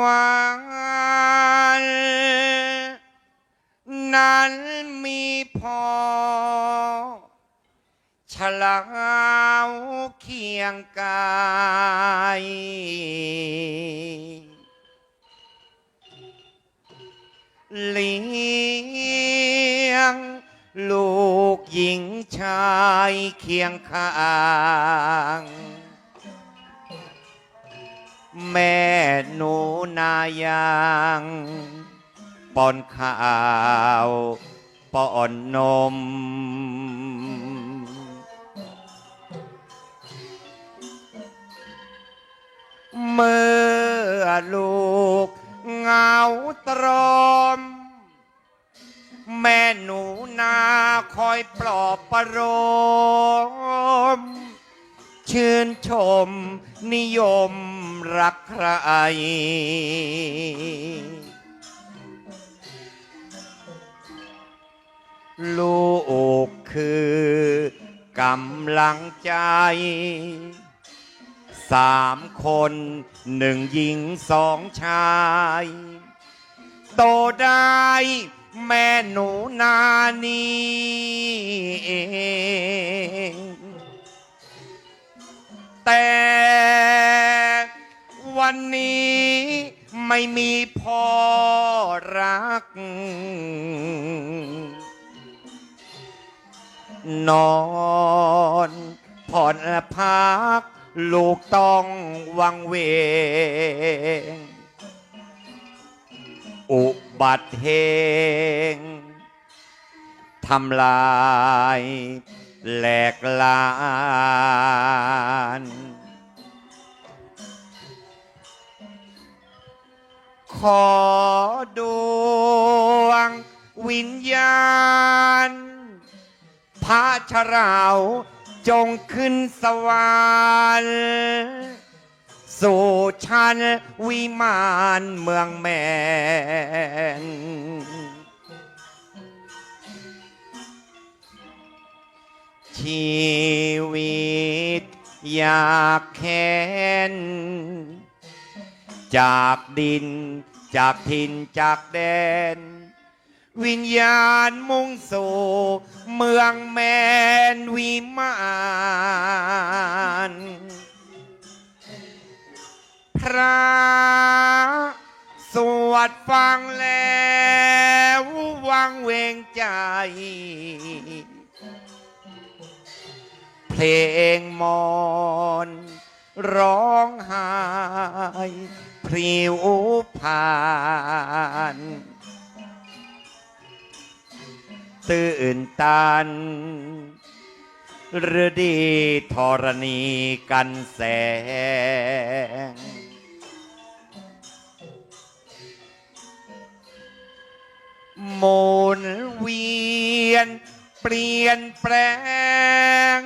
วันนั้นมีพอฉลาวเคียงกายเลี้ยง ลูกหญิงชายเคียงข้าง แม่หนูนายังป้อนข้าวป้อนนม เมื่อลูกเหงาตรอม แม่หนูนาคอยปลอบประโลมชื่นชมนิยม รักใคร ลูกคือกำลังใจ สามคนหนึ่งหญิงสองชาย โตได้แม่หนูนานี่เองแต่ วันนี้ไม่มีพ่อรัก นอนผ่อนพัก ลูกต้องวังเวง อุบัติเหตุทำลาย แหลกลาน ขอดวงวิญญาณ พระชราวจงขึ้นสวรรค์สู่ชันวิมานเมืองแมนชีวิตอยากแค้นจากดิน จากถิ่นจากแดน วิญญาณมุ่งสู่เมืองแมนวิมานพระสวดฟังแล้ววังเวงใจ เพลงมอนร้องไห้ ริวผ่าน ตื่นตันฤดีธรณีกันแสง หมุนเวียน เปลี่ยนแปลง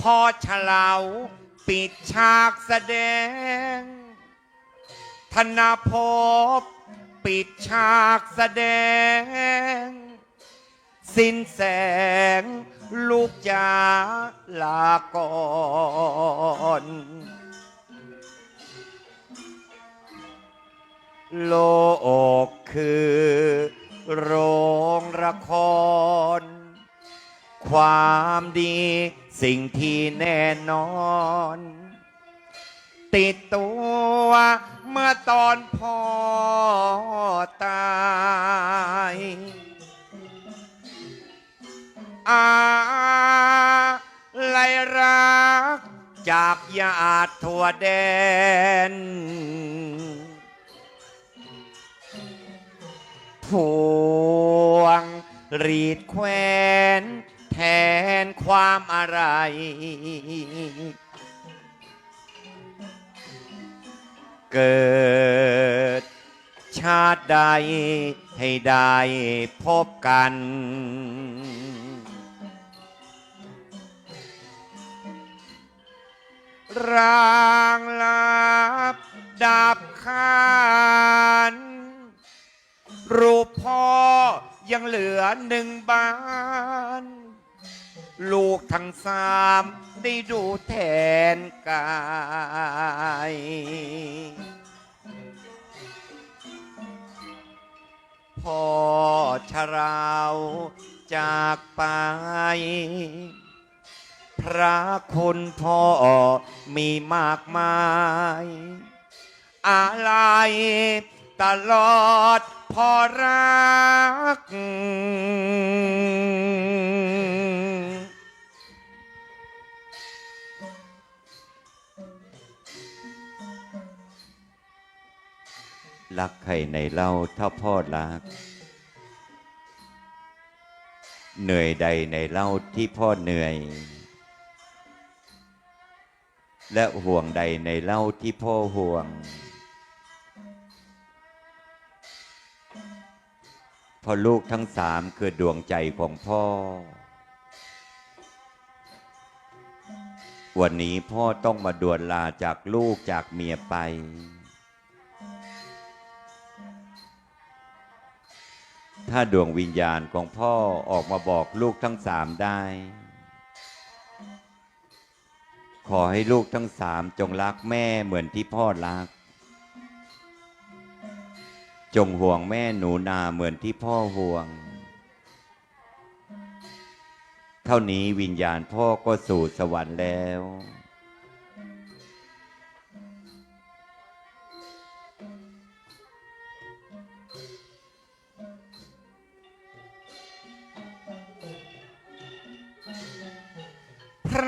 พอฉลาปิดฉากแสดง ธนาภพปิดฉากแสดง สิ้นแสงลูกจาลาก่อนโลกคือโรงละคร ความดีสิ่งที่แน่นอน ตอนพ่อตาย อะไรรัก จากญาติทั่วแดน พวงรีดแควนแทนความอะไร เกิด ชาติใดให้ได้พบกัน ร่างลับดับคานรูปพ่อยังเหลือหนึ่งบ้าน ลูกทั้งสามได้ดูแทนกา ชราวจากไป พระคุณพ่อมีมากมาย อะไรตลอดพอรัก รักใครในเล่าถ้าพ่อรัก เหนื่อยใดในเล่าที่พ่อเหนื่อย และห่วงใดในเล่าที่พ่อห่วง พอลูกทั้งสามคือดวงใจของพ่อ วันนี้พ่อต้องมาด่วนลาจากลูกจากเมียไป ถ้าดวงวิญญาณของพ่อออกมาบอกลูกทั้งสามได้ ขอให้ลูกทั้งสามจงรักแม่เหมือนที่พ่อรัก จงห่วงแม่หนูนาเหมือนที่พ่อห่วง เท่านี้วิญญาณพ่อก็สู่สวรรค์แล้ว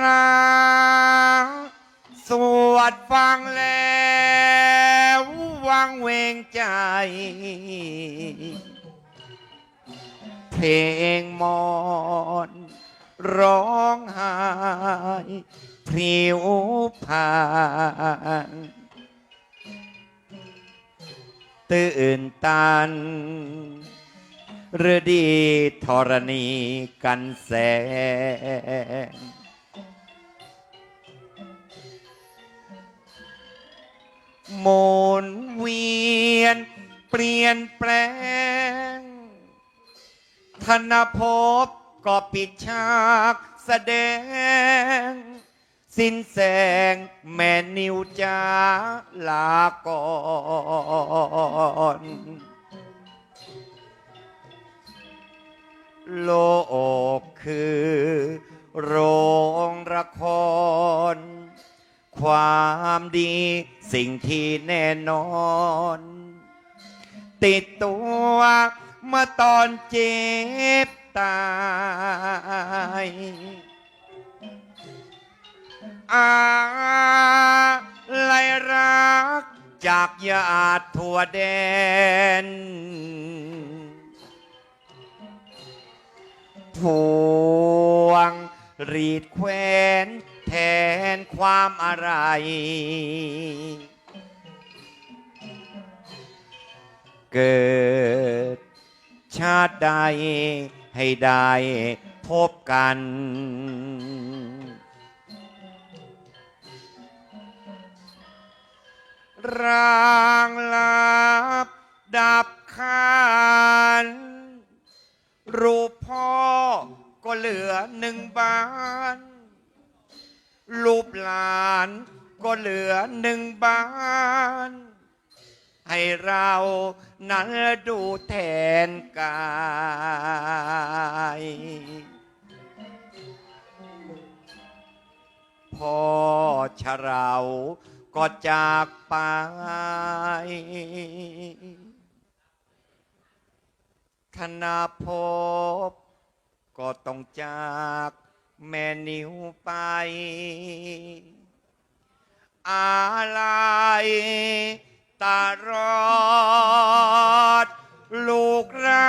ระสวดฟังแล้ววังเวงใจ เพลงมอนร้องไห้พริวผ่านตื่นตันฤดีธรณีกันแสง เปลี่ยนแปลง ธนภพก็ปิดฉากแสดง สิ้นแสงแม่นิวจาลาก่อนโลกคือ โรงละคร ความดีสิ่งที่แน่นอน ติดตัวเมื่อตอนเจ็บตายอะไรรักจากญาติทั่วแดน พวงรีดแควนแทนความอะไร เกิด ชาติใดให้ได้พบกัน ร่างลับดับขันรูปพ่อก็เหลือหนึ่งบ้านรูปหลานก็เหลือหนึ่งบ้าน ให้เรานั้นดูแทนกายพ่อชะเราก็จากไป ธนาภพก็ต้องจากแม่นิ้วไป อะไร ตารอดลูกรั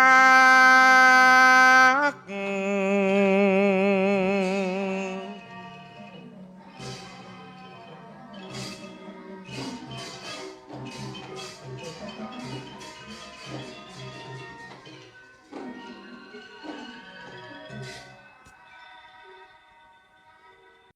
ก